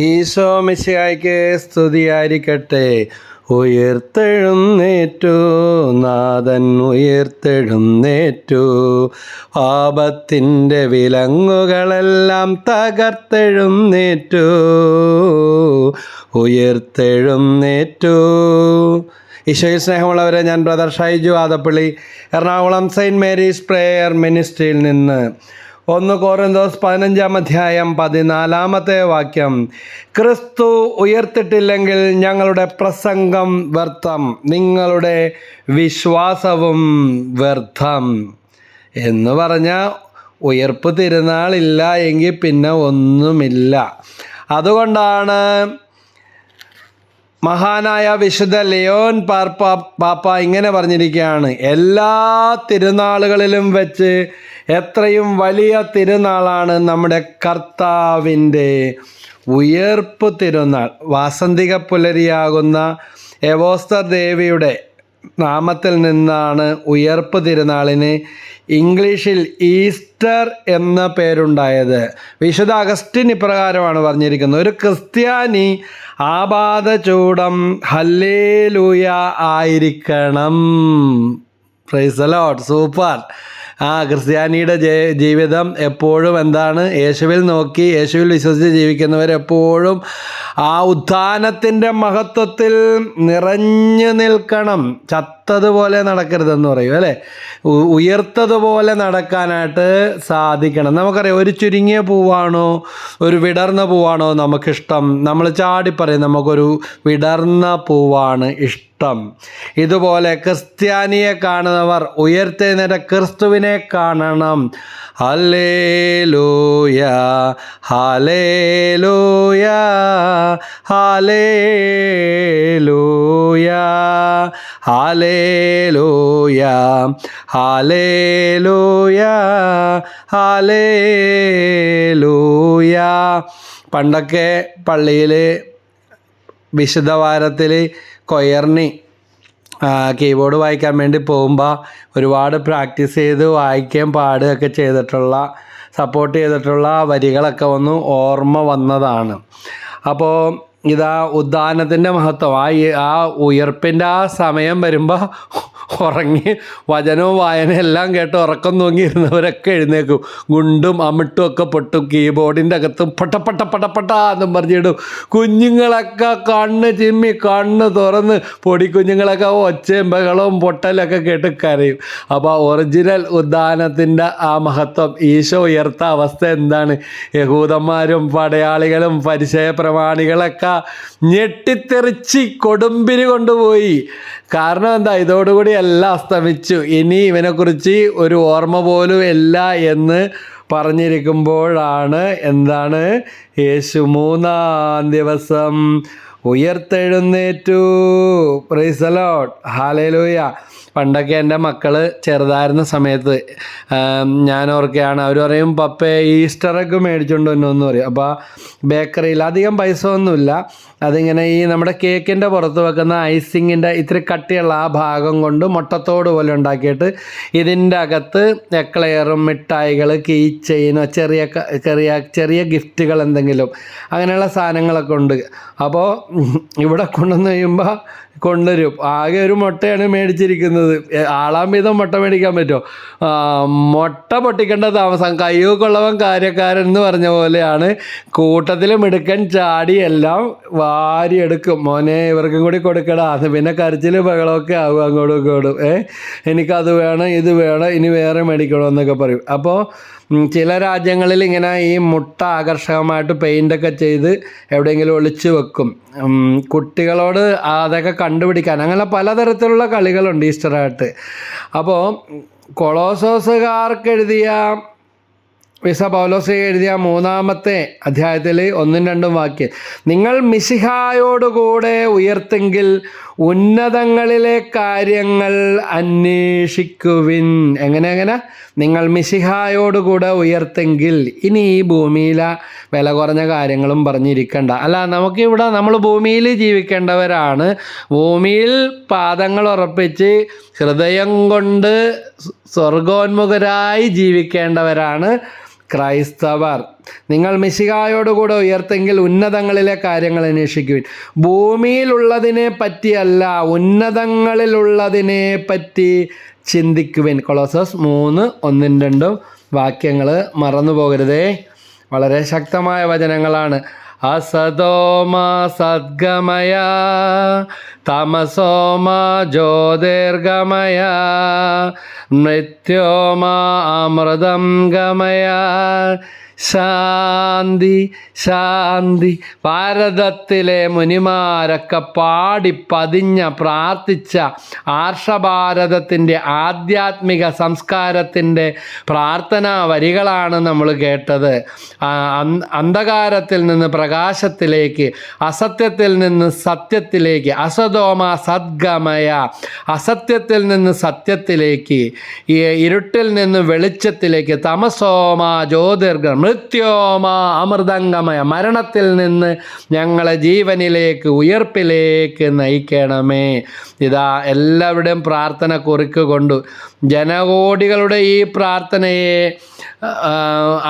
ഈശോ മിശിഹായ്ക്ക് സ്തുതിയായിരിക്കട്ടെ. ഉയർത്തെഴുന്നേറ്റു നാഥൻ ഉയർത്തെഴുന്നേറ്റു. പാപത്തിന്റെ വിലങ്ങുകളെല്ലാം തകർത്തെഴുന്നേറ്റു. ഉയർത്തെഴുന്നേറ്റു. ഈശോയിൽ സ്നേഹമുള്ളവരെ ഞാൻ brother Shaiju Adappally Ernakulam saint Mary's prayer മിനിസ്ട്രിയിൽ നിന്ന് ഒന്ന് കോറിന്തോസ് പതിനഞ്ചാം അധ്യായം പതിനാലാമത്തെ വാക്യം. ക്രിസ്തു ഉയർത്തിട്ടില്ലെങ്കിൽ ഞങ്ങളുടെ പ്രസംഗം വ്യർത്ഥം നിങ്ങളുടെ വിശ്വാസവും വ്യർത്ഥം. എന്ന് പറഞ്ഞ ഉയർപ്പ് തിരുനാളില്ല എങ്കിൽ പിന്നെ ഒന്നുമില്ല. അതുകൊണ്ടാണ് മഹാനായ വിശുദ്ധ ലിയോൻ പാർപ്പ പാപ്പ ഇങ്ങനെ പറഞ്ഞിരിക്കുകയാണ്. എല്ലാ തിരുനാളുകളിലും വെച്ച് എത്രയും വലിയ തിരുനാളാണ് നമ്മുടെ കർത്താവിന്റെ ഉയർപ്പ് തിരുനാൾ. വാസന്തിക പുലരിയാകുന്ന എവോസ്തർ ദേവിയുടെ നാമത്തിൽ നിന്നാണ് ഉയർപ്പ് തിരുനാളിന് ഇംഗ്ലീഷിൽ ഈസ്റ്റർ എന്ന പേരുണ്ടായത്. വിശുദ്ധ അഗസ്റ്റിൻ ഇപ്രകാരമാണ് പറഞ്ഞിരിക്കുന്നത്. ഒരു ക്രിസ്ത്യാനി ആപാദ ചൂടം ഹല്ലേലൂയ ആയിരിക്കണം. Praise a lot super. ആ ക്രിസ്ത്യാനിയുടെ ജീവിതം എപ്പോഴും എന്താണ്? യേശുവിൽ നോക്കി യേശുവിൽ വിശ്വസിച്ച് ജീവിക്കുന്നവർ എപ്പോഴും ആ ഉത്ഥാനത്തിന്റെ മഹത്വത്തിൽ നിറഞ്ഞു നിൽക്കണം. ചത്തതുപോലെ നടക്കരുതെന്ന് പറയും അല്ലേ? ഉയർത്തതുപോലെ നടക്കാനായിട്ട് സാധിക്കണം. നമുക്കറിയാം ഒരു ചുരുങ്ങിയ പൂവാണോ ഒരു വിടർന്ന പൂവാണോ നമുക്കിഷ്ടം. നമ്മൾ ചാടി പറയും നമുക്കൊരു വിടർന്ന പൂവാണ് ഇഷ്ടം. ഇതുപോലെ ക്രിസ്ത്യാനിയെ കാണുന്നവർ ഉയർത്തെഴുന്നേറ്റ ക്രിസ്തുവിനെ കാണണം. Hallelujah hallelujah hallelujah hallelujah hallelujah hallelujah. പണ്ടൊക്കെ പള്ളിയിൽ വിശുദ്ധ കൊയർണി കീബോർഡ് വായിക്കാൻ വേണ്ടി പോകുമ്പോൾ ഒരുപാട് പ്രാക്ടീസ് ചെയ്ത് വായിക്കുകയും പാടുകയൊക്കെ ചെയ്തിട്ടുള്ള സപ്പോർട്ട് ചെയ്തിട്ടുള്ള വരികളൊക്കെ ഒന്ന് ഓർമ്മ വന്നതാണ്. അപ്പോൾ ഇതാ ഉദ്ധാനത്തിന്റെ മഹത്വം. ആ ആ ഉയർപ്പിന്റെ ആ സമയം വരുമ്പോൾ ഉറങ്ങി വചനവും വായന എല്ലാം കേട്ട് ഉറക്കം തൂങ്ങിയിരുന്നവരൊക്കെ എഴുന്നേക്കും. ഗുണ്ടും അമിട്ടും ഒക്കെ പൊട്ടും. കീബോർഡിന്റെ അകത്തും പട്ടപ്പട്ട പട്ടപ്പട്ട പട്ട പട്ട എന്നും പറഞ്ഞിടും. കുഞ്ഞുങ്ങളൊക്കെ കണ്ണ് ചിമ്മി കണ്ണ് തുറന്ന് പൊടി കുഞ്ഞുങ്ങളൊക്കെ ഒച്ചയും ബഹളവും പൊട്ടലൊക്കെ കേട്ട് കരയും. അപ്പോൾ ഒറിജിനൽ ഉദ്ധാനത്തിന്റെ ആ മഹത്വം ഈശോ ഉയർത്ത അവസ്ഥ എന്താണ്? യഹൂദന്മാരും പടയാളികളും പരിചയ പ്രമാണികളൊക്കെ ഞെട്ടിത്തെറിച്ച് കൊടുമ്പിന് കൊണ്ടുപോയി. കാരണം എന്താ ഇതോടുകൂടി എല്ലാം അസ്തമിച്ചു. ഇനി ഇവനെക്കുറിച്ച് ഒരു ഓർമ്മ പോലും ഇല്ല എന്ന് പറഞ്ഞിരിക്കുമ്പോഴാണ് എന്താണ് യേശു മൂന്നാം ദിവസം ഉയർത്തെഴുന്നേറ്റു. പ്രൈസലോട്ട് ഹാലയിലൂയ പണ്ടൊക്കെ എന്റെ മക്കൾ ചെറുതായിരുന്ന സമയത്ത് ഞാൻ ഓർക്കുകയാണ് അവർ പറയും പപ്പേ ഈസ്റ്ററൊക്കെ മേടിച്ചുകൊണ്ട് വന്നു പറയും. അപ്പോൾ ബേക്കറിയിൽ അധികം പൈസ ഒന്നുമില്ല. അതിങ്ങനെ ഈ നമ്മുടെ കേക്കിന്റെ പുറത്ത് വെക്കുന്ന ഐസിങ്ങിന്റെ ഇത്തിരി കട്ടിയുള്ള ആ ഭാഗം കൊണ്ട് മുട്ടത്തോട് പോലെ ഉണ്ടാക്കിയിട്ട് ഇതിന്റെ അകത്ത് എക്ലെയറും മിഠായികൾ കീ ചെയിനോ ചെറിയ ചെറിയ ചെറിയ ഗിഫ്റ്റുകൾ എന്തെങ്കിലും അങ്ങനെയുള്ള സാധനങ്ങളൊക്കെ ഉണ്ട്. അപ്പോൾ ഇവിടെ കൊണ്ടുവന്ന് കഴിയുമ്പോൾ കൊണ്ടുവരും. ആകെ ഒരു മുട്ടയാണ് മേടിച്ചിരിക്കുന്നത്. ആളാം വീതം മുട്ട മേടിക്കാൻ പറ്റുമോ? മുട്ട പൊട്ടിക്കേണ്ട താമസം കയ്യൂക്കുള്ളവൻ കാര്യക്കാരൻ എന്ന് പറഞ്ഞ പോലെയാണ്. കൂട്ടത്തിൽ മിടുക്കൻ ചാടി എല്ലാം വാരിയെടുക്കും. മോനെ ഇവർക്കും കൂടി കൊടുക്കടാ. അത് പിന്നെ കരച്ചിൽ ബഹളമൊക്കെ ആകും അങ്ങോട്ടും ഇങ്ങോട്ടും. ഏ എനിക്കത് വേണം ഇത് വേണം ഇനി വേറെ മേടിക്കണം എന്നൊക്കെ പറയും. അപ്പോൾ ചില രാജ്യങ്ങളിൽ ഇങ്ങനെ ഈ മുട്ട ആകർഷകമായിട്ട് പെയിന്റൊക്കെ ചെയ്ത് എവിടെയെങ്കിലും ഒളിച്ചു വെക്കും. കുട്ടികളോട് അതൊക്കെ കണ്ടുപിടിക്കാൻ. അങ്ങനെ പലതരത്തിലുള്ള കളികളുണ്ട് ഈസ്റ്ററായിട്ട്. അപ്പോൾ കൊളോസോസുകാർക്ക് എഴുതിയ വിസ പൗലോസ് എഴുതിയ മൂന്നാമത്തെ അധ്യായത്തിൽ ഒന്നും രണ്ടും വാക്യം നിങ്ങൾ മിശിഹായോടുകൂടെ ഉയർത്തെങ്കിൽ ഉന്നതങ്ങളിലെ കാര്യങ്ങൾ അന്വേഷിക്കുവിൻ. എങ്ങനെ എങ്ങനെ? നിങ്ങൾ മിശിഹായോടുകൂടെ ഉയർത്തെങ്കിൽ ഇനി ഈ ഭൂമിയിലെ വില കുറഞ്ഞ കാര്യങ്ങളും പറഞ്ഞിരിക്കണ്ട. അല്ല നമുക്കിവിടെ നമ്മൾ ഭൂമിയിൽ ജീവിക്കേണ്ടവരാണ്. ഭൂമിയിൽ പാദങ്ങൾ ഉറപ്പിച്ച് ഹൃദയം കൊണ്ട് സ്വർഗോന്മുഖരായി ജീവിക്കേണ്ടവരാണ്. ക്രൈസ്തവർ. നിങ്ങൾ മിശികായോടുകൂടെ ഉയർത്തെങ്കിൽ ഉന്നതങ്ങളിലെ കാര്യങ്ങൾ അന്വേഷിക്കുവിൻ. ഭൂമിയിലുള്ളതിനെ പറ്റിയല്ല ഉന്നതങ്ങളിലുള്ളതിനെ പറ്റി ചിന്തിക്കുവിൻ. കൊളോസസ് മൂന്ന് ഒന്നും രണ്ടും വാക്യങ്ങൾ മറന്നു പോകരുതേ വളരെ ശക്തമായ വചനങ്ങളാണ്. അസതോമ സദ്ഗമയ തമസോമ ജ്യോതിർഗമയ മൃത്യോമ അമൃതം ഗമയ ശാന്തി ശാന്തി. ഭാരതത്തിലെ മുനിമാരൊക്കെ പാടി പതിഞ്ഞ പ്രാർത്ഥിച്ച ആർഷഭാരതത്തിന്റെ ആധ്യാത്മിക സംസ്കാരത്തിന്റെ പ്രാർത്ഥനാ വരികളാണ് നമ്മൾ കേട്ടത്. അന്ധകാരത്തിൽ നിന്ന് പ്രകാശത്തിലേക്ക് അസത്യത്തിൽ നിന്ന് സത്യത്തിലേക്ക് അസതോമ സദ്ഗമയ അസത്യത്തിൽ നിന്ന് സത്യത്തിലേക്ക് ഇരുട്ടിൽ നിന്ന് വെളിച്ചത്തിലേക്ക് തമസോമ ജ്യോതിർഗ മൃത്യോമ അമൃതംഗമയ മരണത്തിൽ നിന്ന് ഞങ്ങളെ ജീവനിലേക്ക് ഉയർപ്പിലേക്ക് നയിക്കണമേ. ഇതാ എല്ലാവരുടെയും പ്രാർത്ഥന കുറിക്കുകൊണ്ടു ജനകോടികളുടെ ഈ പ്രാർത്ഥനയെ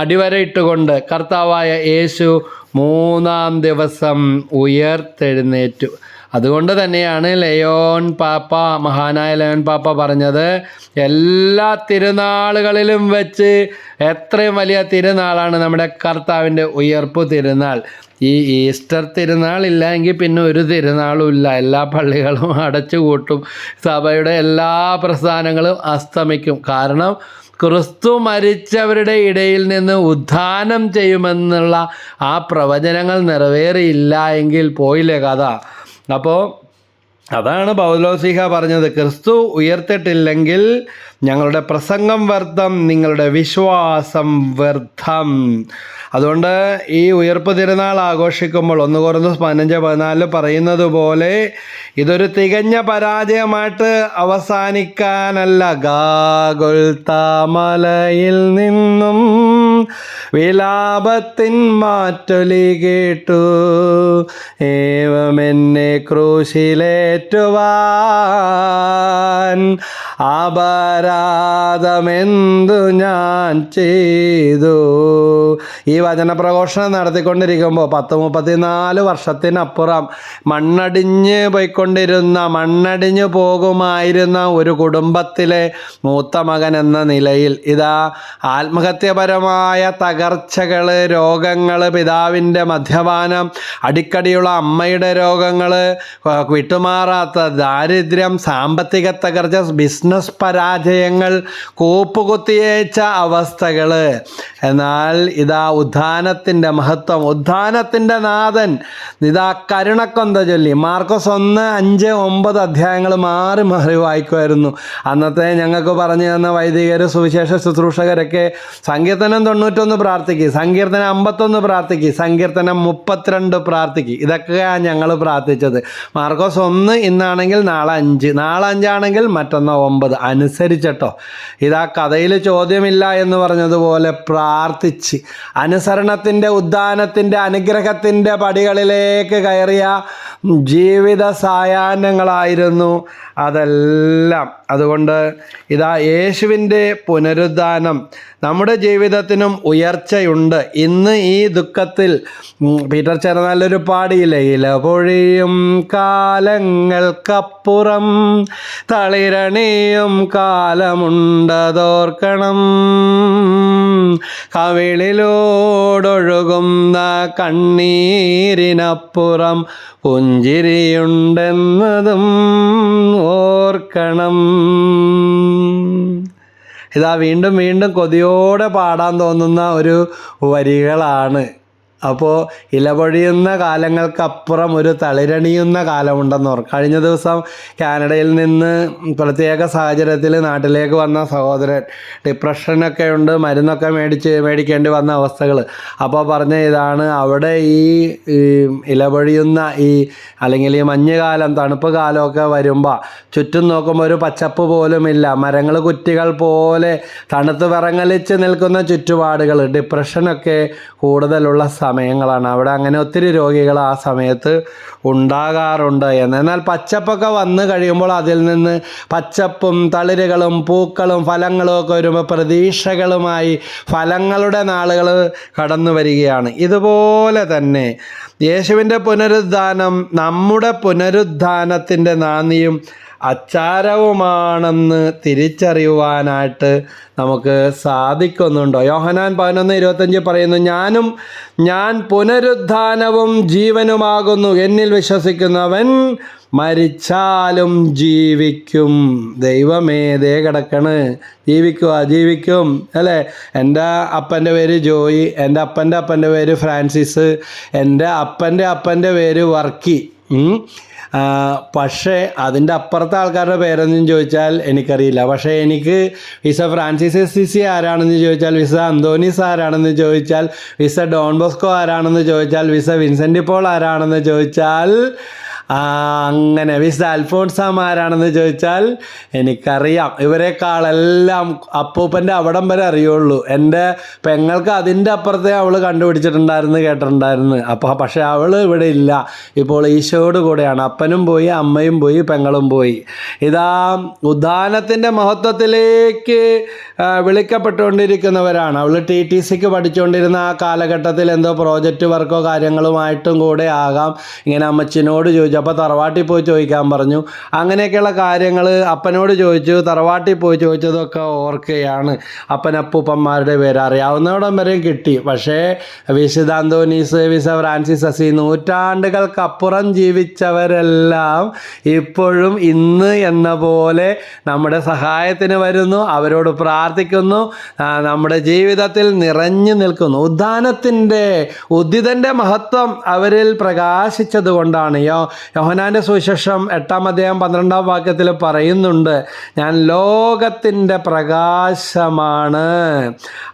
അടിവരയിട്ടുകൊണ്ട് കർത്താവായ യേശു മൂന്നാം ദിവസം ഉയർത്തെഴുന്നേറ്റു. അതുകൊണ്ട് തന്നെയാണ് ലയോൺ പാപ്പ മഹാനായ ലയോൺ പാപ്പ പറഞ്ഞത്. എല്ലാ തിരുനാളുകളിലും വെച്ച് എത്രയും വലിയ തിരുനാളാണ് നമ്മുടെ കർത്താവിന്റെ ഉയർപ്പ് തിരുനാൾ. ഈ ഈസ്റ്റർ തിരുനാൾ ഇല്ല എങ്കിൽ പിന്നെ ഒരു തിരുനാളും ഇല്ല. എല്ലാ പള്ളികളും അടച്ചു കൂട്ടും. സഭയുടെ എല്ലാ പ്രസ്ഥാനങ്ങളും അസ്തമിക്കും. കാരണം ക്രിസ്തു മരിച്ചവരുടെ ഇടയിൽ നിന്ന് ഉദ്ധാനം ചെയ്യുമെന്നുള്ള ആ പ്രവചനങ്ങൾ നിറവേറിയില്ല എങ്കിൽ പോയില്ലേ കഥ? അപ്പോൾ അതാണ് പൗലോസിഹ പറഞ്ഞത് ക്രിസ്തു ഉയർത്തിട്ടില്ലെങ്കിൽ ഞങ്ങളുടെ പ്രസംഗം വ്യർത്ഥം നിങ്ങളുടെ വിശ്വാസം വ്യർത്ഥം. അതുകൊണ്ട് ഈ ഉയർപ്പ് തിരുനാൾ ആഘോഷിക്കുമ്പോൾ ഒന്ന് കുറഞ്ഞ് പതിനഞ്ച് പതിനാല് പറയുന്നത് പോലെ ഇതൊരു തികഞ്ഞ പരാജയമായിട്ട് അവസാനിക്കാനല്ല ഗാഗുൽ താമലയിൽ നിന്നും വിലാപത്തിൻ മാറ്റൊലി കേട്ടു. ഏവമെന്നെ ക്രൂശിലേറ്റുവാൻ അപരാധമെന്തു ഞാൻ ചെയ്തു. ഈ വചനപ്രഘോഷണം നടത്തിക്കൊണ്ടിരിക്കുമ്പോൾ പത്ത് മുപ്പത്തിനാല് വർഷത്തിനപ്പുറം മണ്ണടിഞ്ഞ് പോയിക്കൊണ്ടിരുന്ന മണ്ണടിഞ്ഞു പോകുമായിരുന്ന ഒരു കുടുംബത്തിലെ മൂത്ത മകൻ എന്ന നിലയിൽ ഇതാ ആത്മഹത്യപരമായ തകർച്ചകൾ രോഗങ്ങൾ പിതാവിന്റെ മദ്യപാനം അടിക്കടിയുള്ള അമ്മയുടെ രോഗങ്ങൾ വിട്ടുമാറാത്ത ദാരിദ്ര്യം സാമ്പത്തിക തകർച്ച ബിസിനസ് പരാജയങ്ങൾ കൂപ്പുകുത്തിയേച്ച അവസ്ഥകൾ എന്നാൽ ഇതാ ഉദ്ധാനത്തിന്റെ മഹത്വം. ഉദ്ധാനത്തിന്റെ നാഥൻ. ഇതാ കരുണക്കൊന്ത ചൊല്ലി. മാർക്കോസ് ഒന്ന് അഞ്ച് ഒമ്പത് അധ്യായങ്ങൾ മാറി മാറി വായിക്കുമായിരുന്നു. അന്നത്തെ ഞങ്ങൾക്ക് പറഞ്ഞു തന്ന വൈദികർ സുവിശേഷ ശുശ്രൂഷകരൊക്കെ സങ്കീർത്തനം തൊണ്ണൂറ്റൊന്ന് പ്രാർത്ഥിക്കുക സങ്കീർത്തനം അമ്പത്തൊന്ന് പ്രാർത്ഥിക്കുക സങ്കീർത്തനം മുപ്പത്തിരണ്ട് പ്രാർത്ഥിക്കുക ഇതൊക്കെയാണ് ഞങ്ങൾ പ്രാർത്ഥിച്ചത്. മാർക്കോസ് ഒന്ന് ഇന്നാണെങ്കിൽ നാളെ അഞ്ച് നാളെ അഞ്ചാണെങ്കിൽ മറ്റൊന്ന് ഒമ്പത്. അനുസരിച്ചട്ടോ. ഇതാ കഥയിൽ ചോദ്യമില്ല എന്ന് പറഞ്ഞതുപോലെ പ്രാർത്ഥിച്ച് അനുസരണത്തിന്റെ ഉദ്ധാനത്തിന്റെ അനുഗ്രഹത്തിന്റെ പടികളിലേക്ക് കയറിയ ജീവിത സായാഹ്നങ്ങളായിരുന്നു. അതെല്ലാം. അതുകൊണ്ട് ഇതാ യേശുവിന്റെ പുനരുദ്ധാനം. നമ്മുടെ ജീവിതത്തിനും ഉയർച്ചയുണ്ട്. ഇന്ന് ഈ ദുഃഖത്തിൽ പീറ്റർ നല്ലൊരു പാടിയില്ലേ? ഇല പൊഴിയും കാലങ്ങൾക്കപ്പുറം തളിരണിയും കാലമുണ്ടതോർക്കണം. കവിളിലോടൊഴുകുന്ന കണ്ണീരിനപ്പുറം പുഞ്ചിരിയുണ്ടെന്നതും ഓർക്കണം. ഇതാ വീണ്ടും വീണ്ടും കൊതിയോടെ പാടാൻ തോന്നുന്ന ഒരു വരികളാണ്. അപ്പോൾ ഇലപൊഴിയുന്ന കാലങ്ങൾക്കപ്പുറം ഒരു തളിരണിയുന്ന കാലമുണ്ടെന്ന് ഓർക്കും. കഴിഞ്ഞ ദിവസം കാനഡയിൽ നിന്ന് പ്രത്യേക സാഹചര്യത്തിൽ നാട്ടിലേക്ക് വന്ന സഹോദരൻ ഡിപ്രഷനൊക്കെ ഉണ്ട് മരുന്നൊക്കെ മേടിച്ച് മേടിക്കേണ്ടി വന്ന അവസ്ഥകൾ. അപ്പോൾ പറഞ്ഞ ഇതാണ് അവിടെ ഈ ഇലപൊഴിയുന്ന ഈ അല്ലെങ്കിൽ ഈ മഞ്ഞുകാലം തണുപ്പ് കാലമൊക്കെ വരുമ്പോൾ ചുറ്റും നോക്കുമ്പോൾ ഒരു പച്ചപ്പ് പോലുമില്ല. മരങ്ങൾ കുറ്റികൾ പോലെ തണുത്ത് വിറങ്ങലിച്ച് നിൽക്കുന്ന ചുറ്റുപാടുകൾ. ഡിപ്രഷനൊക്കെ കൂടുതലുള്ള സമയങ്ങളാണ്. അവിടെ അങ്ങനെ ഒത്തിരി രോഗികൾ ആ സമയത്ത് ഉണ്ടാകാറുണ്ട്. എന്ന് എന്നാൽ പച്ചപ്പൊക്കെ വന്നു കഴിയുമ്പോൾ അതിൽ നിന്ന് പച്ചപ്പും തളിരുകളും പൂക്കളും ഫലങ്ങളും ഒക്കെ വരുമ്പോൾ പ്രതീക്ഷകളുമായി ഫലങ്ങളുടെ നാളുകൾ കടന്നു വരികയാണ്. ഇതുപോലെ തന്നെ യേശുവിന്റെ പുനരുദ്ധാനം നമ്മുടെ പുനരുദ്ധാനത്തിന്റെ നാന്ദിയും അച്ചാരവുമാണെന്ന് തിരിച്ചറിയുവാനായിട്ട് നമുക്ക് സാധിക്കുന്നുണ്ടോ? യോഹനാൻ പതിനൊന്ന് ഇരുപത്തഞ്ച് പറയുന്നു ഞാനും ഞാൻ പുനരുദ്ധാനവും ജീവനുമാകുന്നു. എന്നിൽ വിശ്വസിക്കുന്നവൻ മരിച്ചാലും ജീവിക്കും. ദൈവമേ ദേ കിടക്കണ്. ജീവിക്കുക ജീവിക്കും. അല്ലേ? എന്റെ അപ്പന്റെ പേര് ജോയി എന്റെ അപ്പന്റെ അപ്പന്റെ പേര് ഫ്രാൻസിസ് എന്റെ അപ്പന്റെ അപ്പന്റെ പേര് വർക്കി. പക്ഷേ അതിന്റെ അപ്പുറത്തെ ആൾക്കാരുടെ പേരൊന്നും ചോദിച്ചാൽ എനിക്കറിയില്ല. പക്ഷേ എനിക്ക് വിസ ഫ്രാൻസിസ് സിസി ആരാണെന്ന് ചോദിച്ചാൽ വിസ അന്തോണിസ് ആരാണെന്ന് ചോദിച്ചാൽ വിസ ഡോൺ ബോസ്കോ ആരാണെന്ന് ചോദിച്ചാൽ വിസ വിൻസെന്റ് പോൾ ആരാണെന്ന് ചോദിച്ചാൽ അങ്ങനെ വിസ അൽഫോൺസാമാരാണെന്ന് ചോദിച്ചാൽ എനിക്കറിയാം. ഇവരെക്കാളെല്ലാം അപ്പൂപ്പന്റെ അവിടം വരെ അറിയുള്ളൂ. എന്റെ പെങ്ങൾക്ക് അതിന്റെ അപ്പുറത്തെ അവൾ കണ്ടുപിടിച്ചിട്ടുണ്ടായിരുന്നു കേട്ടിട്ടുണ്ടായിരുന്നു. അപ്പോൾ പക്ഷേ അവൾ ഇവിടെ ഇല്ല. ഇപ്പോൾ ഈശോയോട് കൂടെയാണ്. അപ്പനും പോയി അമ്മയും പോയി പെങ്ങളും പോയി. ഇതാ ഉദാനത്തിന്റെ മഹത്വത്തിലേക്ക് വിളിക്കപ്പെട്ടുകൊണ്ടിരിക്കുന്നവരാണ്. അവൾ ടി ടി സിക്ക് പഠിച്ചുകൊണ്ടിരുന്ന ആ കാലഘട്ടത്തിൽ എന്തോ പ്രോജക്റ്റ് വർക്കോ കാര്യങ്ങളുമായിട്ടും കൂടെ ആകാം. ഇങ്ങനെ അമ്മച്ചിനോട് ചോദിച്ചു. അപ്പോൾ തറവാട്ടിൽ പോയി ചോദിക്കാൻ പറഞ്ഞു. അങ്ങനെയൊക്കെയുള്ള കാര്യങ്ങൾ അപ്പനോട് ചോദിച്ചു. തറവാട്ടിൽ പോയി ചോദിച്ചതൊക്കെ ഓർക്കുകയാണ് അപ്പനപ്പൂപ്പന്മാരുടെ പേര് അറിയാവുന്നവിടം വരെയും കിട്ടി. പക്ഷേ വിശുദ്ധ വിശ ഫ്രാൻസിസ് അസി നൂറ്റാണ്ടുകൾക്കപ്പുറം ജീവിച്ചവരെല്ലാം ഇപ്പോഴും ഇന്ന് എന്ന പോലെ നമ്മുടെ സഹായത്തിന് വരുന്നു അവരോട് പ്രാർത്ഥിക്കുന്നു നമ്മുടെ ജീവിതത്തിൽ നിറഞ്ഞു നിൽക്കുന്നു. ഉദ്ധാനത്തിന്റെ ഉദ്ധിതന്റെ മഹത്വം അവരിൽ പ്രകാശിച്ചത് കൊണ്ടാണ് യോ യോഹനാന്റെ സുവിശേഷം എട്ടാം അധ്യായം പന്ത്രണ്ടാം വാക്യത്തിൽ പറയുന്നുണ്ട് ഞാൻ ലോകത്തിന്റെ പ്രകാശമാണ്.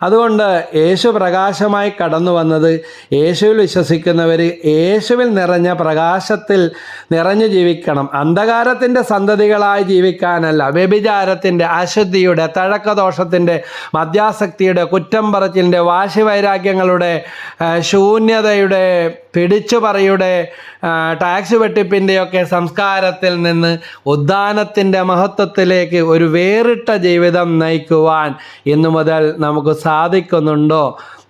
അതുകൊണ്ട് യേശു പ്രകാശമായി കടന്നു വന്നത് യേശുവിൽ വിശ്വസിക്കുന്നവർ യേശുവിൽ നിറഞ്ഞ പ്രകാശത്തിൽ നിറഞ്ഞു ജീവിക്കണം. അന്ധകാരത്തിന്റെ സന്തതികളായി ജീവിക്കാനല്ല വ്യഭിചാരത്തിന്റെ അശുദ്ധിയുടെ തഴക്കദോഷത്തിന്റെ മദ്യാസക്തിയുടെ കുറ്റം പറച്ചിലിന്റെ വാശി വൈരാഗ്യങ്ങളുടെ ശൂന്യതയുടെ പിടിച്ചുപറിയുടെ ടാക്സ് ടാക്സ് വെട്ടിപ്പിന്റെയൊക്കെ സംസ്കാരത്തിൽ നിന്ന് ഉദ്ധാനത്തിന്റെ മഹത്വത്തിലേക്ക് ഒരു വേറിട്ട ജീവിതം നയിക്കുവാൻ ഇന്നു മുതൽ നമുക്ക് സാധിക്കുന്നുണ്ടോ?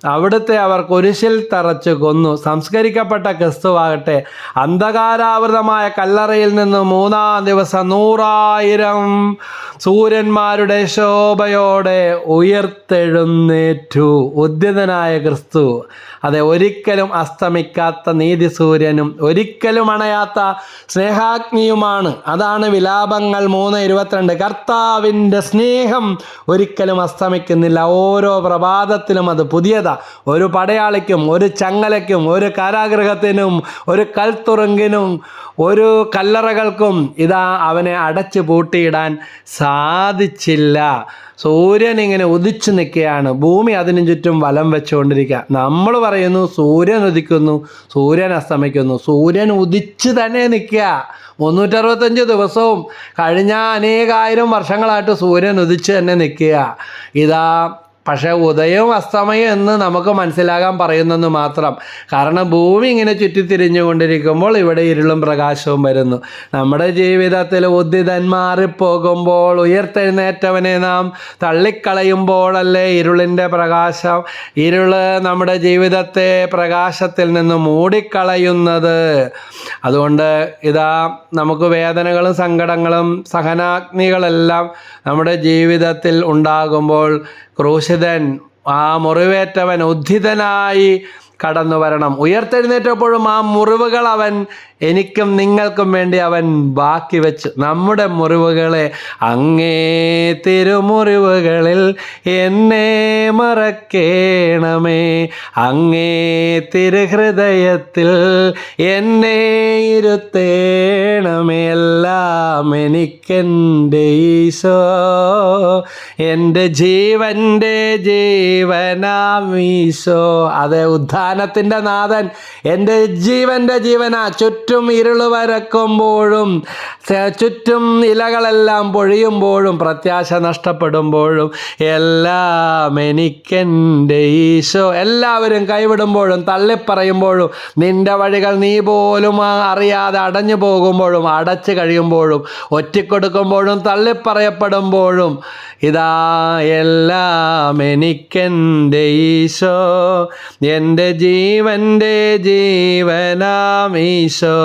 അവിടുത്തെ അവർ കുരിശിൽ തറച്ചു കൊന്നു. സംസ്കരിക്കപ്പെട്ട ക്രിസ്തുവാകട്ടെ അന്ധകാരാവൃതമായ കല്ലറയിൽ നിന്ന് മൂന്നാം ദിവസം നൂറായിരം സൂര്യന്മാരുടെ ശോഭയോടെ ഉയർത്തെഴുന്നേറ്റു. ഉദ്യതനായ ക്രിസ്തു അതെ ഒരിക്കലും അസ്തമിക്കാത്ത നീതി സൂര്യനും ഒരിക്കലും അണയാത്ത സ്നേഹാഗ്നിയുമാണ്. അതാണ് വിലാപങ്ങൾ മൂന്ന് ഇരുപത്തിരണ്ട്. കർത്താവിന്റെ സ്നേഹം ഒരിക്കലും അസ്തമിക്കുന്നില്ല. ഓരോ പ്രഭാതത്തിലും അത് പുതിയതാ. ഒരു പടയാളിക്കും ഒരു ചങ്ങലയ്ക്കും ഒരു കാരാഗ്രഹത്തിനും ഒരു കൽത്തുറങ്കിനും ഒരു കല്ലറകൾക്കും ഇതാ അവനെ അടച്ചു പൂട്ടിയിടാൻ സാധിച്ചില്ല. സൂര്യൻ ഇങ്ങനെ ഉദിച്ചു നിൽക്കുകയാണ്. ഭൂമി അതിനു ചുറ്റും വലം വെച്ചുകൊണ്ടിരിക്കുക. നമ്മൾ പറയുന്നു സൂര്യൻ ഉദിക്കുന്നു സൂര്യൻ അസ്തമിക്കുന്നു. സൂര്യൻ ഉദിച്ച് തന്നെ നിൽക്കുക. മുന്നൂറ്ററുപത്തഞ്ച് ദിവസവും കഴിഞ്ഞ അനേകായിരം വർഷങ്ങളായിട്ട് സൂര്യൻ ഉദിച്ച് തന്നെ നിൽക്കുക. ഇതാ പക്ഷേ ഉദയവും അസ്തമയം എന്ന് നമുക്ക് മനസ്സിലാകാൻ പറയുന്നെന്ന് മാത്രം. കാരണം ഭൂമി ഇങ്ങനെ ചുറ്റിത്തിരിഞ്ഞുകൊണ്ടിരിക്കുമ്പോൾ ഇവിടെ ഇരുളും പ്രകാശവും വരുന്നു. നമ്മുടെ ജീവിതത്തിൽ ഉദ്ധിതന്മാറിപ്പോകുമ്പോൾ ഉയർത്തെഴുന്നേറ്റവനെ നാം തള്ളിക്കളയുമ്പോഴല്ലേ ഇരുളിന്റെ പ്രകാശം? ഇരുൾ നമ്മുടെ ജീവിതത്തെ പ്രകാശത്തിൽ നിന്ന് മൂടിക്കളയുന്നത്. അതുകൊണ്ട് ഇതാ നമുക്ക് വേദനകളും സങ്കടങ്ങളും സഹനാഗ്നികളെല്ലാം നമ്മുടെ ജീവിതത്തിൽ ഉണ്ടാകുമ്പോൾ ക്രൂശിതൻ ആ മുറിവേറ്റവൻ ഉദ്ധിതനായി കടന്നു വരണം ഉയർത്തെഴുന്നേറ്റപ്പോഴും ആ മുറിവുകൾ അവൻ എനിക്കും നിങ്ങൾക്കും വേണ്ടി അവൻ ബാക്കി വെച്ചു നമ്മുടെ മുറിവുകളെ അങ്ങേ തിരുമുറിവുകളിൽ എന്നെ മറക്കേണമേ. അങ്ങേ തിരുഹൃദയത്തിൽ എന്നെ ഇരുത്തേണമേ. എല്ലാം എനിക്കെന്റെ ഈശോ. എന്റെ ജീവന്റെ ജീവനാമീശോ അതെ ഉദ്ധാനത്തിന്റെ നാഥൻ. എന്റെ ജീവന്റെ ജീവനാ. ചുറ്റും ഇരുൾ വരക്കുമ്പോഴും ചുറ്റും ഇലകളെല്ലാം പൊഴിയുമ്പോഴും പ്രത്യാശ നഷ്ടപ്പെടുമ്പോഴും എല്ലാം എനിക്കെന്റെ ഈശോ. എല്ലാവരും കൈവിടുമ്പോഴും തള്ളിപ്പറയുമ്പോഴും നിന്റെ വഴികൾ നീ പോലും അറിയാതെ അടഞ്ഞു പോകുമ്പോഴും അടച്ചു കഴിയുമ്പോഴും ഒറ്റിക്കൊടുക്കുമ്പോഴും തള്ളിപ്പറയപ്പെടുമ്പോഴും ഇതാ എല്ലാം എനിക്കെന്റെ ഈശോ. എന്റെ ജീവന്റെ ജീവനാം ഈശോ.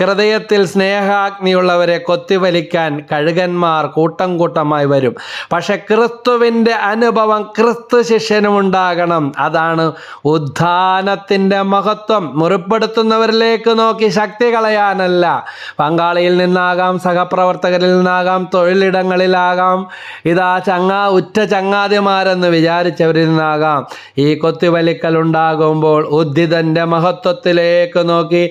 ഹൃദയത്തിൽ സ്നേഹാഗ്നിയുള്ളവരെ കൊത്തിവലിക്കാൻ കഴുകന്മാർ കൂട്ടം കൂട്ടമായി വരും. പക്ഷെ ക്രിസ്തുവിന്റെ അനുഭവം ക്രിസ്തു ശിഷ്യനുമുണ്ടാകണം അതാണ് ഉദ്ധാനത്തിന്റെ മഹത്വം. മുറിപ്പെടുത്തുന്നവരിലേക്ക് നോക്കി ശക്തി കളയാനല്ല. പങ്കാളിയിൽ നിന്നാകാം സഹപ്രവർത്തകരിൽ നിന്നാകാം തൊഴിലിടങ്ങളിലാകാം. ഇതാ ചങ്ങാ ഉറ്റ ചങ്ങാതിമാരെന്ന് വിചാരിച്ചവരിൽ നിന്നാകാം. ഈ കൊത്തിവലിക്കൽ ഉണ്ടാകുമ്പോൾ ഉദ്ധിതന്റെ മഹത്വത്തിലേക്ക് നോക്കി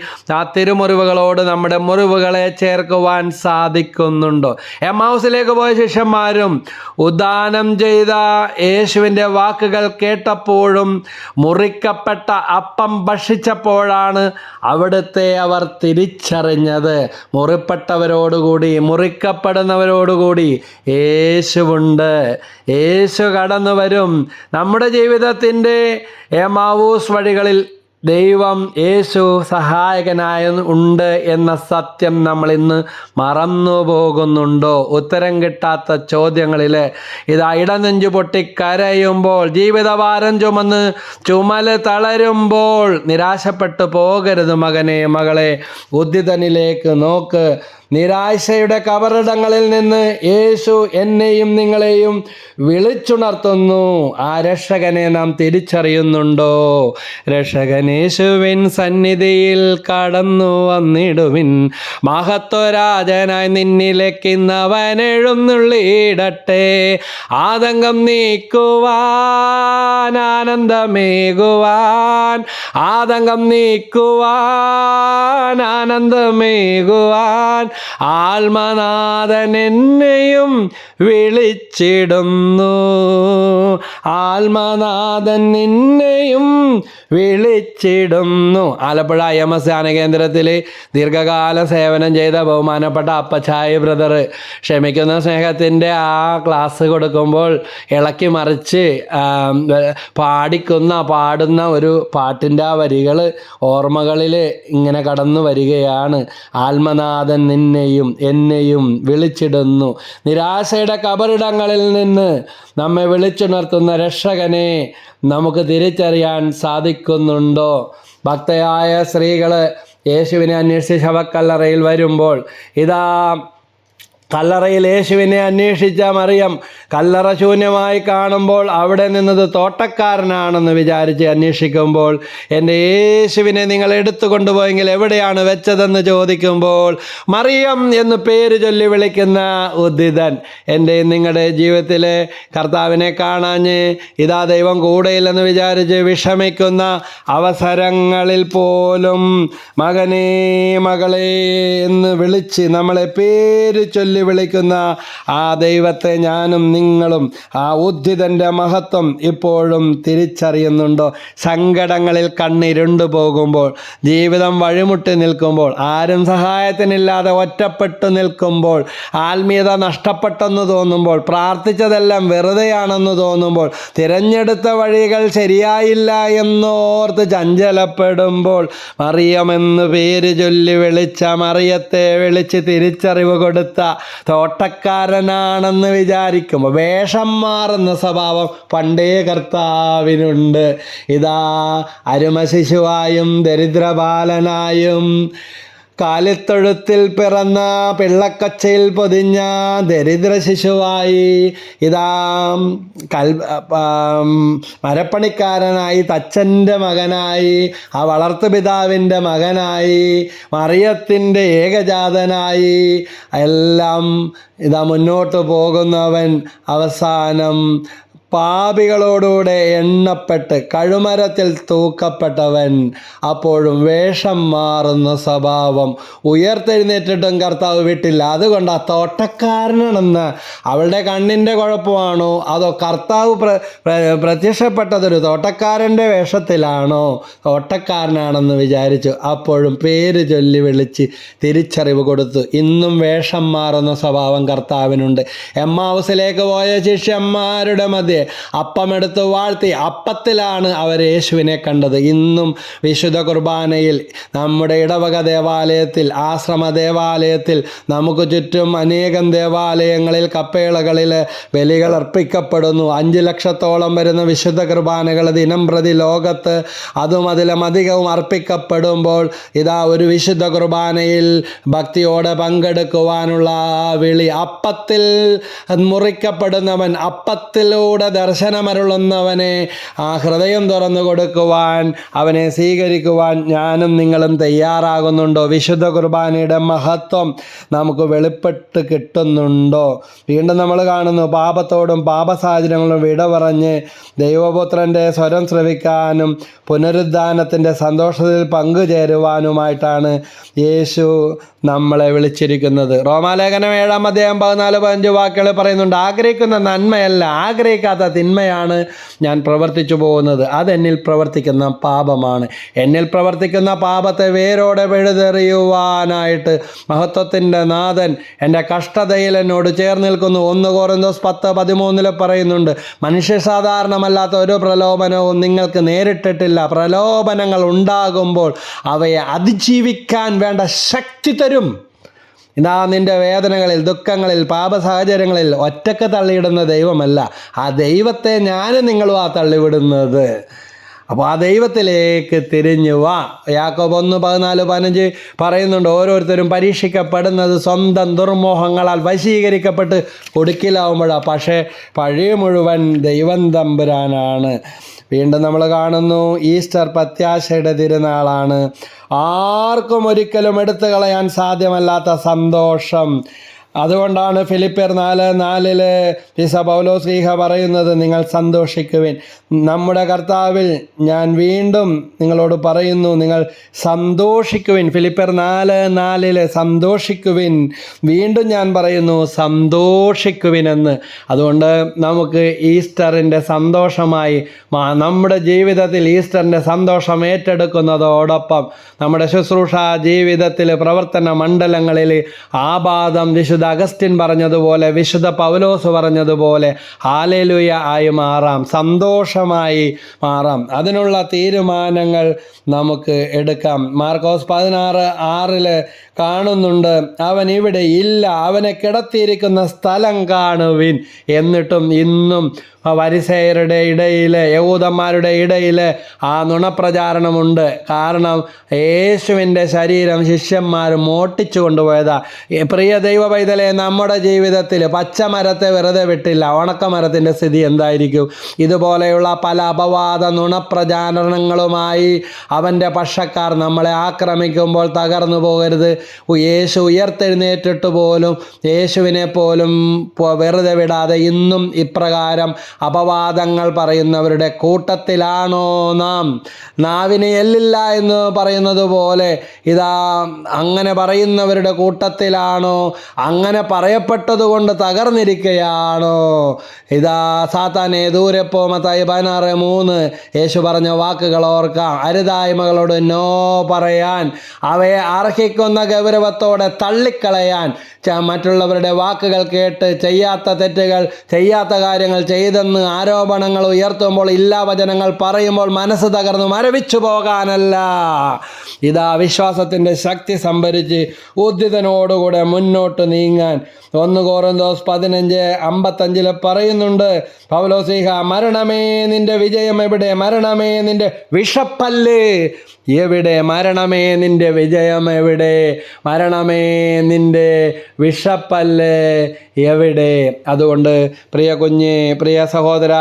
തിരുമുറിവുകളോട് നമ്മുടെ മുറിവുകളെ ചേർക്കുവാൻ സാധിക്കുന്നുണ്ടോ? എം ഹൗസിലേക്ക് പോയ ശിഷ്യന്മാരും ഉദാനം ചെയ്ത യേശുവിന്റെ വാക്കുകൾ കേട്ടപ്പോഴും മുറിക്കപ്പെട്ട അപ്പം ഭക്ഷിച്ചപ്പോഴാണ് അവിടുത്തെ അവർ തിരിച്ചറിഞ്ഞത്. മുറിപ്പെട്ടവരോടുകൂടി മുറിക്കപ്പെടുന്നവരോടുകൂടി യേശുവുണ്ട്. യേശു കടന്നു വരും നമ്മുടെ ജീവിതത്തിന്റെ എമാവൂസ് വഴികളിൽ ദൈവം യേശു സഹായകനായ ഉണ്ട് എന്ന സത്യം നമ്മൾ ഇന്ന് മറന്നു പോകുന്നുണ്ടോ? ഉത്തരം കിട്ടാത്ത ചോദ്യങ്ങളിൽ ഇതാ ഇടനെഞ്ചു പൊട്ടി കരയുമ്പോൾ ജീവിതഭാരം ചുമന്ന് ചുമൽ തളരുമ്പോൾ നിരാശപ്പെട്ടു പോകരുത് മകനെ മകളെ. ഉദ്ധിതനിലേക്ക് നോക്ക്. നിരാശയുടെ കബറിടങ്ങളിൽ നിന്ന് യേശു എന്നെയും നിങ്ങളെയും വിളിച്ചുണർത്തുന്നു. ആ രക്ഷകനെ നാം തിരിച്ചറിയുന്നുണ്ടോ? രക്ഷകനേശുവിൻ സന്നിധിയിൽ കടന്നു വന്നിടുവിൻ. മഹത്വരാജനായി നിന്നിലേക്കിന്നവൻ എഴുന്നള്ളിയിടട്ടെ. ആതങ്കം നീക്കുവാൻ ആനന്ദമേകുവാൻ. ആതങ്കം നീക്കുവാൻ ആനന്ദമേകുവാൻ. ആത്മനാഥൻ എന്നെയും വിളിച്ചിടുന്നു. ആത്മനാഥൻ നിന്നെയും വിളിച്ചിടുന്നു. ആലപ്പുഴ ഐ എം എസ് ധ്യാനകേന്ദ്രത്തിൽ ദീർഘകാല സേവനം ചെയ്ത ബഹുമാനപ്പെട്ട അപ്പച്ചായ ബ്രദർ ക്ഷമിക്കുന്ന സ്നേഹത്തിന്റെ ആ ക്ലാസ് കൊടുക്കുമ്പോൾ ഇളക്കി മറിച്ച് പാടിക്കുന്ന പാടുന്ന ഒരു പാട്ടിന്റെ ആ വരികൾ ഓർമ്മകളിൽ ഇങ്ങനെ കടന്നു വരികയാണ്. ആത്മനാഥൻ നിന്നെയും എന്നെയും വിളിച്ചിടുന്നു. നിരാശയുടെ കബറിടങ്ങളിൽ നിന്ന് നമ്മെ വിളിച്ചുണർത്തുന്ന രക്ഷകനെ നമുക്ക് തിരിച്ചറിയാൻ സാധിക്കുന്നുണ്ടോ? ഭക്തയായ സ്ത്രീകൾ യേശുവിനെ അന്വേഷിച്ച് ശവക്കല്ലറയിൽ വരുമ്പോൾ ഇതാ കല്ലറയിൽ യേശുവിനെ അന്വേഷിച്ച മറിയം കല്ലറ ശൂന്യമായി കാണുമ്പോൾ അവിടെ നിന്നത് തോട്ടക്കാരനാണെന്ന് വിചാരിച്ച് അന്വേഷിക്കുമ്പോൾ എന്റെ യേശുവിനെ നിങ്ങൾ എടുത്തു കൊണ്ടുപോയെങ്കിൽ എവിടെയാണ് വെച്ചതെന്ന് ചോദിക്കുമ്പോൾ മറിയം എന്ന് പേര് ചൊല്ലി വിളിക്കുന്ന ഉദ്ധിതൻ എന്റെ നിങ്ങളുടെ ജീവിതത്തിലെ കർത്താവിനെ കാണാഞ്ഞ് ഇതാ ദൈവം കൂടെയില്ലെന്ന് വിചാരിച്ച് വിഷമിക്കുന്ന അവസരങ്ങളിൽ പോലും മകനേ മകളെ എന്ന് വിളിച്ച് നമ്മളെ പേര് ചൊല്ലി വിളിക്കുന്ന ആ ദൈവത്തെ ഞാനും നിങ്ങളും ആ ഉദ്ധിതന്റെ മഹത്വം ഇപ്പോഴും തിരിച്ചറിയുന്നുണ്ടോ? സങ്കടങ്ങളിൽ കണ്ണിരുണ്ടു പോകുമ്പോൾ ജീവിതം വഴിമുട്ടി നിൽക്കുമ്പോൾ ആരും സഹായത്തിനില്ലാതെ ഒറ്റപ്പെട്ടു നിൽക്കുമ്പോൾ ആത്മീയത നഷ്ടപ്പെട്ടെന്ന് തോന്നുമ്പോൾ പ്രാർത്ഥിച്ചതെല്ലാം വെറുതെയാണെന്ന് തോന്നുമ്പോൾ തിരഞ്ഞെടുത്ത വഴികൾ ശരിയായില്ല എന്നോർത്ത് ചഞ്ചലപ്പെടുമ്പോൾ മറിയമെന്ന് പേര് ചൊല്ലി വിളിച്ച മറിയത്തെ വിളിച്ച് തിരിച്ചറിവ് കൊടുത്ത തോട്ടക്കാരനാണെന്ന് വിചാരിക്കുമ്പോൾ വേഷം മാറുന്ന സ്വഭാവം പണ്ടേ കർത്താവിനുണ്ട്. ഇതാ അരുമശിശുവായും ദരിദ്രബാലനായും കാലിത്തൊഴുത്തിൽ പിറന്ന പിള്ളക്കച്ചയിൽ പൊതിഞ്ഞ ദരിദ്ര ശിശുവായി ഇതാ കൽ മരപ്പണിക്കാരനായി തച്ചന്റെ മകനായി ആ വളർത്തുപിതാവിന്റെ മകനായി മറിയത്തിന്റെ ഏകജാതനായി എല്ലാം ഇതാ മുന്നോട്ട് പോകുന്നവൻ അവസാനം പാപികളോടുകൂടെ എണ്ണപ്പെട്ട് കഴുമരത്തിൽ തൂക്കപ്പെട്ടവൻ. അപ്പോഴും വേഷം മാറുന്ന സ്വഭാവം. ഉയർത്തെഴുന്നേറ്റിട്ടും കർത്താവ് വിട്ടില്ല. അതുകൊണ്ട് ആ തോട്ടക്കാരനാണെന്ന് അവളുടെ കണ്ണിന്റെ കുഴപ്പമാണോ? അതോ കർത്താവ് പ്ര പ്ര- പ്രത്യക്ഷപ്പെട്ടതൊരു തോട്ടക്കാരന്റെ വേഷത്തിലാണോ? തോട്ടക്കാരനാണെന്ന് വിചാരിച്ചു. അപ്പോഴും പേര് ചൊല്ലി വിളിച്ച് തിരിച്ചറിവ് കൊടുത്തു. ഇന്നും വേഷം മാറുന്ന സ്വഭാവം കർത്താവിനുണ്ട്. എമ്മാവസിലേക്ക് പോയ ശിഷ്യന്മാരുടെ മധ്യേ അപ്പമെടുത്ത് വാഴ്ത്തി അപ്പത്തിലാണ് അവർ യേശുവിനെ കണ്ടത്. ഇന്നും വിശുദ്ധ കുർബാനയിൽ നമ്മുടെ ഇടവക ദേവാലയത്തിൽ ആശ്രമ ദേവാലയത്തിൽ നമുക്ക് ചുറ്റും അനേകം ദേവാലയങ്ങളിൽ കപ്പേളകളിൽ ബലികൾ അർപ്പിക്കപ്പെടുന്നു. അഞ്ച് ലക്ഷത്തോളം വരുന്ന വിശുദ്ധ കുർബാനകൾ ദിനം പ്രതി ലോകത്ത് അതും അതിലും അധികവും അർപ്പിക്കപ്പെടുമ്പോൾ ഇതാ ഒരു വിശുദ്ധ കുർബാനയിൽ ഭക്തിയോടെ പങ്കെടുക്കുവാനുള്ള വിളി. അപ്പത്തിൽ മുറിക്കപ്പെടുന്നവൻ അപ്പത്തിലൂടെ ദർശനമരുളുന്നവനെ ആ ഹൃദയം തുറന്നു കൊടുക്കുവാൻ അവനെ സ്വീകരിക്കുവാൻ ഞാനും നിങ്ങളും തയ്യാറാകുന്നുണ്ടോ? വിശുദ്ധ കുർബാനയുടെ മഹത്വം നമുക്ക് വെളിപ്പെട്ട് കിട്ടുന്നുണ്ടോ? വീണ്ടും നമ്മൾ കാണുന്നു പാപത്തോടും പാപസാഹചര്യങ്ങളും വിട പറഞ്ഞ് ദൈവപുത്രന്റെ സ്വരം ശ്രവിക്കാനും പുനരുദ്ധാനത്തിന്റെ സന്തോഷത്തിൽ പങ്കുചേരുവാനുമായിട്ടാണ് യേശു നമ്മളെ വിളിച്ചിരിക്കുന്നത്. റോമാലേഖനം ഏഴാം അധ്യായം പതിനാല് പതിനഞ്ച് വാക്കുകൾ പറയുന്നുണ്ട് ആഗ്രഹിക്കുന്ന നന്മയല്ല ആഗ്രഹിക്കാത്ത തിന്മയാണ് ഞാൻ പ്രവർത്തിച്ചു പോകുന്നത്. അതെന്നിൽ പ്രവർത്തിക്കുന്ന പാപമാണ്. എന്നിൽ പ്രവർത്തിക്കുന്ന പാപത്തെ വേരോടെ വെഴുതെറിയുവാനായിട്ട് മഹത്വത്തിന്റെ നാഥൻ എന്റെ കഷ്ടതയിൽ എന്നോട് ചേർന്ന് നിൽക്കുന്നു. ഒന്ന് കോറിന്തോസ് പത്ത് പതിമൂന്നിൽ പറയുന്നുണ്ട് മനുഷ്യ സാധാരണമല്ലാത്ത ഒരു പ്രലോഭനവും നിങ്ങൾക്ക് നേരിട്ടിട്ടില്ല. പ്രലോഭനങ്ങൾ ഉണ്ടാകുമ്പോൾ അവയെ അതിജീവിക്കാൻ വേണ്ട ശക്തി തരും. ഇതാ നിന്റെ വേദനകളിൽ ദുഃഖങ്ങളിൽ പാപ സാഹചര്യങ്ങളിൽ ഒറ്റയ്ക്ക് തള്ളിയിടുന്ന ദൈവമല്ല. ആ ദൈവത്തെ ഞാൻ നിങ്ങളും ആ തള്ളിവിടുന്നത്. അപ്പോൾ ആ ദൈവത്തിലേക്ക് തിരിഞ്ഞു വാ. യാക്കോബ് ഒന്ന് പതിനാല് പതിനഞ്ച് പറയുന്നുണ്ട് ഓരോരുത്തരും പരീക്ഷിക്കപ്പെടുന്നത് സ്വന്തം ദുർമോഹങ്ങളാൽ വശീകരിക്കപ്പെട്ട് കൊടുക്കിലാവുമ്പോഴാണ് പക്ഷേ പഴയ മുഴുവൻ ദൈവം തമ്പുരാനാണ്. വീണ്ടും നമ്മൾ കാണുന്നു. ഈസ്റ്റർ പ്രത്യാശയുടെ തിരുനാളാണ്. ആർക്കും ഒരിക്കലും എടുത്തു കളയാൻ സാധ്യമല്ലാത്ത സന്തോഷം. അതുകൊണ്ടാണ് ഫിലിപ്പിയർ നാല് നാലിൽ പിസ പൗലോ ശ്രീഹ പറയുന്നത് നിങ്ങൾ സന്തോഷിക്കുവിൻ. നമ്മുടെ കർത്താവിൽ ഞാൻ വീണ്ടും നിങ്ങളോട് പറയുന്നു നിങ്ങൾ സന്തോഷിക്കുവിൻ. ഫിലിപ്പിയർ നാല് നാലിൽ സന്തോഷിക്കുവിൻ. വീണ്ടും ഞാൻ പറയുന്നു സന്തോഷിക്കുവിനെന്ന്. അതുകൊണ്ട് നമുക്ക് ഈസ്റ്ററിന്റെ സന്തോഷമായി നമ്മുടെ ജീവിതത്തിൽ ഈസ്റ്ററിന്റെ സന്തോഷം ഏറ്റെടുക്കുന്നതോടൊപ്പം നമ്മുടെ ശുശ്രൂഷ ജീവിതത്തിൽ പ്രവർത്തന മണ്ഡലങ്ങളിൽ ആപാദം വിശുദ്ധ അഗസ്റ്റിൻ പറഞ്ഞതുപോലെ വിശുദ്ധ പൗലോസ് പറഞ്ഞതുപോലെ ഹാലലുയ ആയി മാറാം സന്തോഷമായി മാറാം. അതിനുള്ള തീരുമാനങ്ങൾ നമുക്ക് എടുക്കാം. മാർക്കോസ് പതിനാറ് ആറിൽ കാണുന്നുണ്ട്. അവൻ ഇവിടെ ഇല്ല. അവനെ കിടത്തിയിരിക്കുന്ന സ്ഥലം കാണുവിൻ. എന്നിട്ടും ഇന്നും വരിസേരുടെ ഇടയിൽ യഹൂദന്മാരുടെ ഇടയിൽ ആ നുണപ്രചാരണമുണ്ട്. കാരണം യേശുവിന്റെ ശരീരം ശിഷ്യന്മാർ മോട്ടിച്ചു കൊണ്ടുപോയതാ. പ്രിയ ദൈവ പൈതലെ നമ്മുടെ ജീവിതത്തിൽ പച്ചമരത്തെ വെറുതെ വിട്ടില്ല. ഉണക്കമരത്തിന്റെ സ്ഥിതി എന്തായിരിക്കും? ഇതുപോലെയുള്ള പല അപവാദ നുണപ്രചാരണങ്ങളുമായി അവന്റെ പക്ഷക്കാർ നമ്മളെ ആക്രമിക്കുമ്പോൾ തകർന്നു പോകരുത്. യേശു ഉയർത്തെഴുന്നേറ്റിട്ട് പോലും യേശുവിനെ പോലും വെറുതെ വിടാതെ ഇന്നും ഇപ്രകാരം അപവാദങ്ങൾ പറയുന്നവരുടെ കൂട്ടത്തിലാണോ നാം? നാവിനെ എല്ലില്ല എന്ന് പറയുന്നത് പോലെ ഇതാ അങ്ങനെ പറയുന്നവരുടെ കൂട്ടത്തിലാണോ? അങ്ങനെ പറയപ്പെട്ടതുകൊണ്ട് തകർന്നിരിക്കുകയാണോ ഇതാ സാത്താനെ ദൂരെ പോമത്തായി പതിനാറ് മൂന്ന്. യേശു പറഞ്ഞ വാക്കുകൾ ഓർക്കാം. അരുതായ്മകളോട് നോ പറയാൻ. അവയെ അർഹിക്കുന്ന ഗൗരവത്തോടെ തള്ളിക്കളയാൻ മറ്റുള്ളവരുടെ വാക്കുകൾ കേട്ട് ചെയ്യാത്ത തെറ്റുകൾ ചെയ്യാത്ത കാര്യങ്ങൾ ചെയ്തെന്ന് ആരോപണങ്ങൾ ഉയർത്തുമ്പോൾ ഇല്ലാ വചനങ്ങൾ പറയുമ്പോൾ മനസ്സ് തകർന്നു മരവിച്ചു പോകാനല്ല. ഇതാ വിശ്വാസത്തിന്റെ ശക്തി സംഭരിച്ച് ഉദ്ധിതനോടുകൂടെ മുന്നോട്ട് നീങ്ങാൻ. ഒന്ന് കോറന്തോസ് പതിനഞ്ച് അമ്പത്തഞ്ചിൽ പറയുന്നുണ്ട് പൗലോസീഹ മരണമേ നിന്റെ വിജയം എവിടെ? മരണമേ നിന്റെ വിഷപ്പല്ല് എവിടെ? മരണമേ നിന്റെ വിജയം എവിടെ? മരണമേ നിന്റെ വിഷപ്പല്ല് എവിടെ? അതുകൊണ്ട് പ്രിയ കുഞ്ഞ് പ്രിയ സഹോദര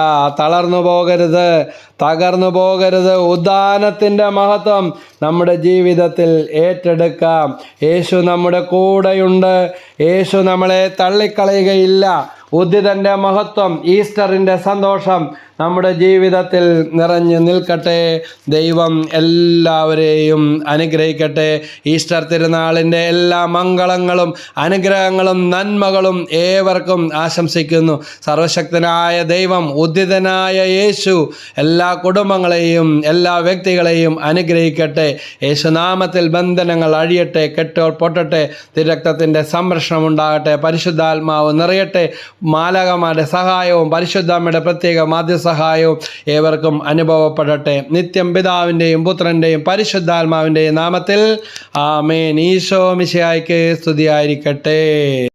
തളർന്നു പോകരുത് തകർന്നു പോകരുത്. ഉദാനത്തിന്റെ മഹത്വം നമ്മുടെ ജീവിതത്തിൽ ഏറ്റെടുക്കാം. യേശു നമ്മുടെ കൂടെയുണ്ട്. യേശു നമ്മളെ തള്ളിക്കളയുകയില്ല. ഉദ്ധിതന്റെ മഹത്വം ഈസ്റ്ററിന്റെ സന്തോഷം നമ്മുടെ ജീവിതത്തിൽ നിറഞ്ഞു നിൽക്കട്ടെ. ദൈവം എല്ലാവരെയും അനുഗ്രഹിക്കട്ടെ. ഈസ്റ്റർ തിരുനാളിന്റെ എല്ലാ മംഗളങ്ങളും അനുഗ്രഹങ്ങളും നന്മകളും ഏവർക്കും ആശംസിക്കുന്നു. സർവശക്തനായ ദൈവം ഉദ്ധിതനായ യേശു എല്ലാ കുടുംബങ്ങളെയും എല്ലാ വ്യക്തികളെയും അനുഗ്രഹിക്കട്ടെ. യേശുനാമത്തിൽ ബന്ധനങ്ങൾ അഴിയട്ടെ കെട്ടോ പൊട്ടട്ടെ തിരക്തത്തിന്റെ സംരക്ഷണം ഉണ്ടാകട്ടെ പരിശുദ്ധാത്മാവ് നിറയട്ടെ. മാലകമാരുടെ സഹായവും പരിശുദ്ധമ്മയുടെ പ്രത്യേക മാധ്യസഹായവും ഏവർക്കും അനുഭവപ്പെടട്ടെ. നിത്യം പിതാവിന്റെയും പുത്രന്റെയും പരിശുദ്ധാത്മാവിന്റെയും നാമത്തിൽ ആമേൻ. ഈശോ മിശയായിക്ക് സ്തുതിയായിരിക്കട്ടെ.